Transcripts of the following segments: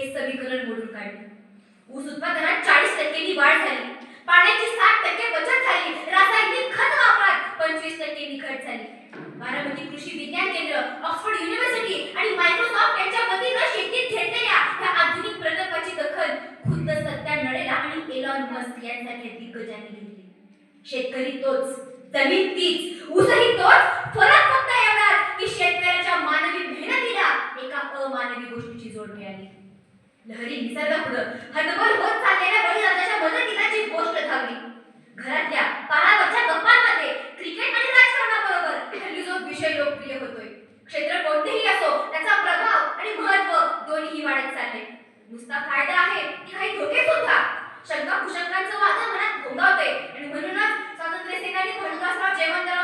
हे समीकरण मोडून काढले. ऊस उत्पादनात चाळीस टक्क्यांनी वाढ झाली. पाण्याची साठ टक्के बचत झाली. रासायनिक खत वापरात पंचवीस टक्क्यांनी घट झाली. बारामती कृषी विज्ञान केंद्र ऑक्सफोर्ड युनिव्हर्सिटी आणि मायक्रोसॉफ्ट यांच्या वतीनं शेतीत घेतलेल्या या आधुनिक प्रकल्पाची दखल खुद्द सत्या नडेला आणि एलॉन मस्क यांसारख्या दिग्गजांनी घेतली. शेतकरी तोच जमीन तीच ऊसही तोच फरक फक्त एवढाच की शेतकऱ्याच्या मानवी मेहनतीला एका अमानवी गोष्टीची जोड मिळाली लहरी निसर्गापुढं. हतबल होत चाललेल्या बळीराजाच्या मदतीला जी गोष्ट धावली घरातल्या पारावरच्या गप्पांमध्ये क्रिकेट आणि राजकारणाबरोबर हल्ली जो विषय लोकप्रिय होतोय. क्षेत्र कोणतेही असो त्याचा प्रभाव आणि महत्त्व दोन्हीही वाढत चालले. नुसता फायदा आहे की काही धोके सुद्धा? शंका कुशंकांचं वादन मनात घोंगावते आणि म्हणूनच स्वातंत्र्य सेनानी भानुदासराव जयवंतराव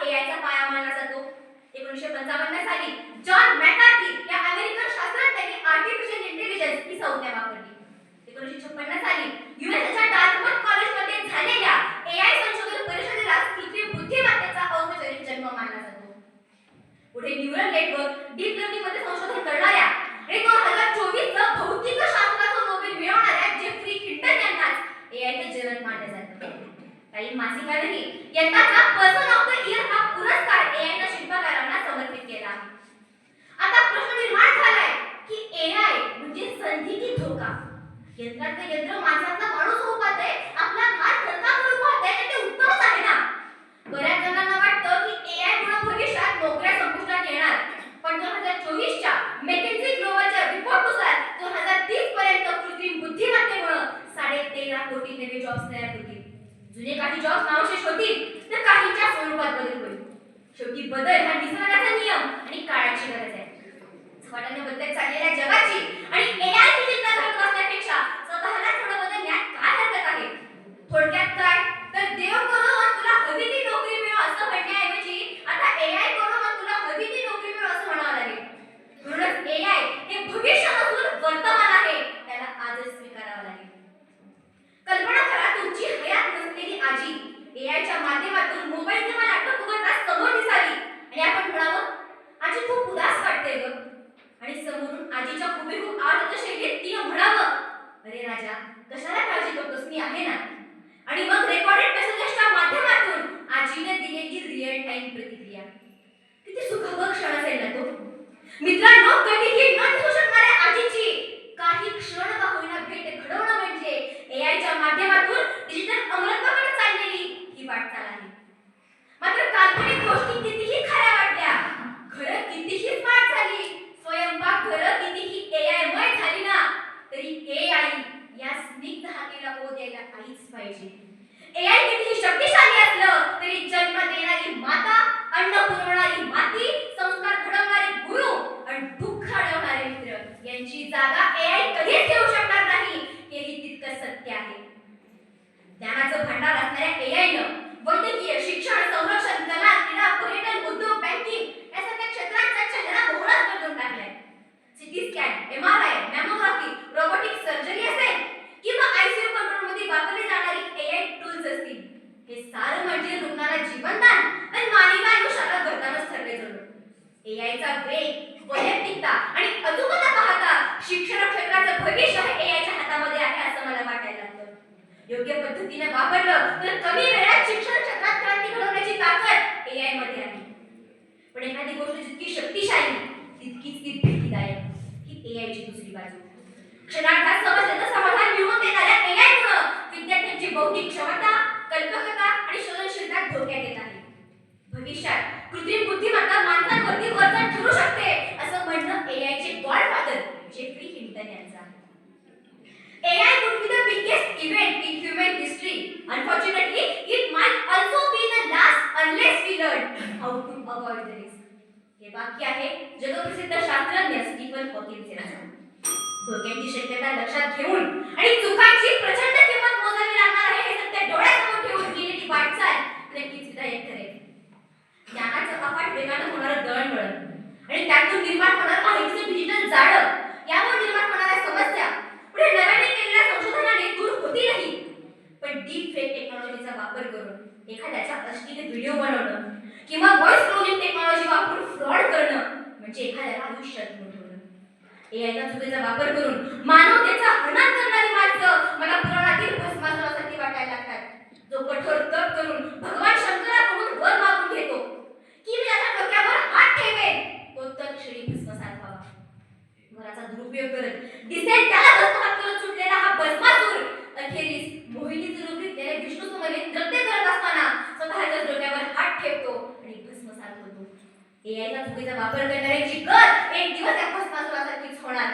एआयचा पाया मानला जातो एकोणीसशे पंचावन्न साली जॉन मॅकार्थी ही संज्ञा वापरली एकोणीसशे छप्पन्न साली युएसच्या डार्टमouth कॉलेजमध्ये झालेल्या एआय संशोधन परिषदेला कृत्रिम बुद्धिमत्तेचा औपचारिक जन्म मानला जातो. पुढे न्यूरल नेटवर्क डीप लर्निंगमध्ये संशोधन करणाऱ्या आणि दोन हजार चोवीस चा भौतिक शास्त्राचा नोबेल मिळवणाऱ्या जेफ्री हिंटन यांनाच एआयचं जनक मानले जाते. काही मासिकांनी यंदाचा पर्सन ऑफ द इयर हा पुरस्कार एआयच्या शिल्पकारांना समर्पित केला आहे आता प्रश्न निर्माण झालाय की एआय म्हणजे संधी की धोका यंत्रातलं यंत्र माणसाचा माणूस होऊ पाहते आपला हात करता करू पाहते आणि ते उत्तमच आहे ना बऱ्याच जणांना वाटतं की एआय मुळे भविष्यात नोकऱ्या संपुष्टात येणार पण दोन हजार चोवीस च्या मेकिन्सी ग्लोबलच्या रिपोर्टनुसार दोन हजार तीस पर्यंत कृत्रिम बुद्धिमत्तेमुळे साडे तेरा कोटी नवे जॉब्स तयार होतील जुने काही जॉब्स नावशेष होतील तर काहींच्या स्वरूपात बदल होईल. शेवटी बदल हा निसर्गाचा नियम आणि काळाची गरज आहे. झपाट्याने बदलत चाललेल्या जगाची आणि एआय the हे सारं म्हणजे रुग्णाला जीवनदान आणि मानवी आयुष्याला वरदानच ठरले जणू एआयचा वेग वैयक्तिकता आणि अचूकता पाहता शिक्षण क्षेत्राचं भविष्य हे एआयच्या हातामध्ये आहे असं मला वाटायला लागलं. योग्य पद्धतीने वापरलं तर कमी वेळात शिक्षण क्षेत्रात क्रांती घडवण्याची ताकद एआयमध्ये आहे. पण एखादी गोष्ट जितकी शक्तिशाली तितकीच ती भीतीदायक ही एआयची दुसरी बाजू. क्षणार्धात समस्येचं समाधान मिळवून event in human history. Unfortunately, it might also be the last unless we learn how to avoid the risk. हे वाक्य आहे जगप्रसिद्ध शास्त्रज्ञ स्टीफन हॉकिन्स यांचं धोक्याची शक्यता लक्षात घेऊन आणि चुकांची प्रचंड किंमत मोजावी लागणार आहे हे सत्य डोळ्यासमोर ठेवून केलेली वाटचाल नक्कीच विधायक ठरेल ज्ञानाचं कपाट वेगानं होणारं दळणवळण आणि त्यातून निर्माण होणार माहितीचं डिजिटल जाळं आणि त्याचा अश्लील व्हिडिओ बनवणं. किंवा व्हॉइस क्लोनिंग टेक्नॉलॉजी वापरून फ्रॉड करणं म्हणजे एखाद्याला आयुष्यात ठेवणं एआयचा चुकीचा वापर करून मानवतेचा हनन करणारी माणसं मला पुराणातील भस्मासुरासाठी वाटायला लागतात. जो कठोर तप करून भगवान शंकराकडून वर मागून घेतो. एआयचा चुकीचा वापर करणाऱ्याची गत एक दिवस त्या भस्मासुरासारखीच होणार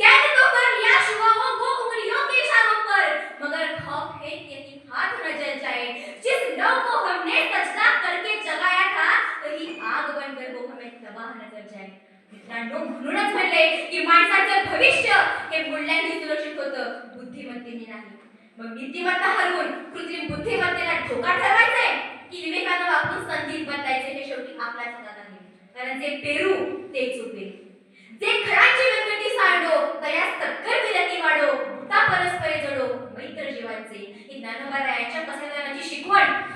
कैद तो कर लिया शुआ वो वो उंगलियों के इशारों पर मगर खौफ है कि यदि हाथ न जल जाए जिस लव को हमने सजदा करके जगाया था वही आग बनकर वो हमें तबाह न कर जाए. मित्रांनो म्हणूनच म्हणले की माणसाचं भविष्य हे मूल्यांनी सुरक्षित होतं बुद्धिमत्तेने नाही. मग नीतिमत्ता हरवून कृत्रिम बुद्धिमत्तेला धोका ठरवायचंय? की विवेकानं वापरून संधी बदलायचे हे शेवटी आपल्याच हातात कारण जे पेरू ते चुकले. जे खडांची व्यंकटी सांडो तयास तक्कर विलती वाढो भूता परस्परे जडो मैत्र जीवांचे ही ज्ञानोबा रायाच्या कसल्याची शिकवण